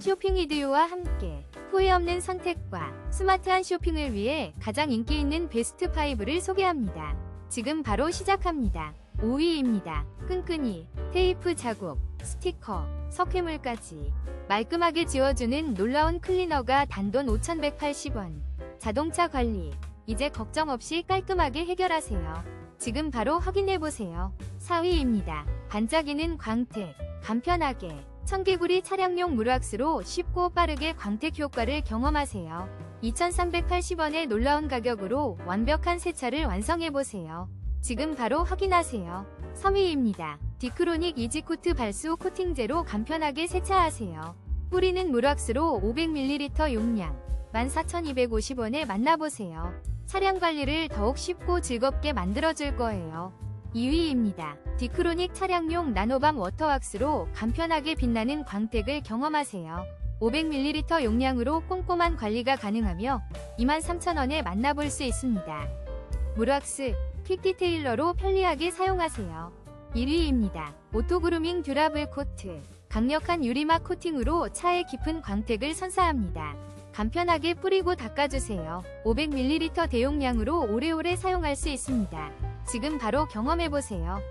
쇼핑 이디오와 함께 후회 없는 선택과 스마트한 쇼핑을 위해 가장 인기 있는 베스트 5를 소개합니다. 지금 바로 시작합니다. 5위입니다. 끈끈이, 테이프 자국, 스티커, 석회물까지 말끔하게 지워주는 놀라운 클리너가 단돈 5,180원. 자동차 관리, 이제 걱정 없이 깔끔하게 해결하세요. 지금 바로 확인해보세요. 4위입니다. 반짝이는 광택, 간편하게 청개구리 차량용 물왁스로 쉽고 빠르게 광택 효과를 경험하세요. 2,380원의 놀라운 가격으로 완벽한 세차를 완성해보세요. 지금 바로 확인하세요. 3위입니다. 디크로닉 이지코트 발수 코팅제로 간편하게 세차하세요. 뿌리는 물왁스로 500ml 용량 14,250원에 만나보세요. 차량 관리를 더욱 쉽고 즐겁게 만들어줄 거예요. 2위입니다. 디크로닉 차량용 나노밤 워터왁스로 간편하게 빛나는 광택을 경험하세요. 500ml 용량으로 꼼꼼한 관리가 가능하며 23,000원에 만나볼 수 있습니다. 물왁스, 퀵 디테일러로 편리하게 사용하세요. 1위입니다. 오토그루밍 듀라블 코트. 강력한 유리막 코팅으로 차의 깊은 광택을 선사합니다. 간편하게 뿌리고 닦아주세요. 500ml 대용량으로 오래오래 사용할 수 있습니다. 지금 바로 경험해보세요.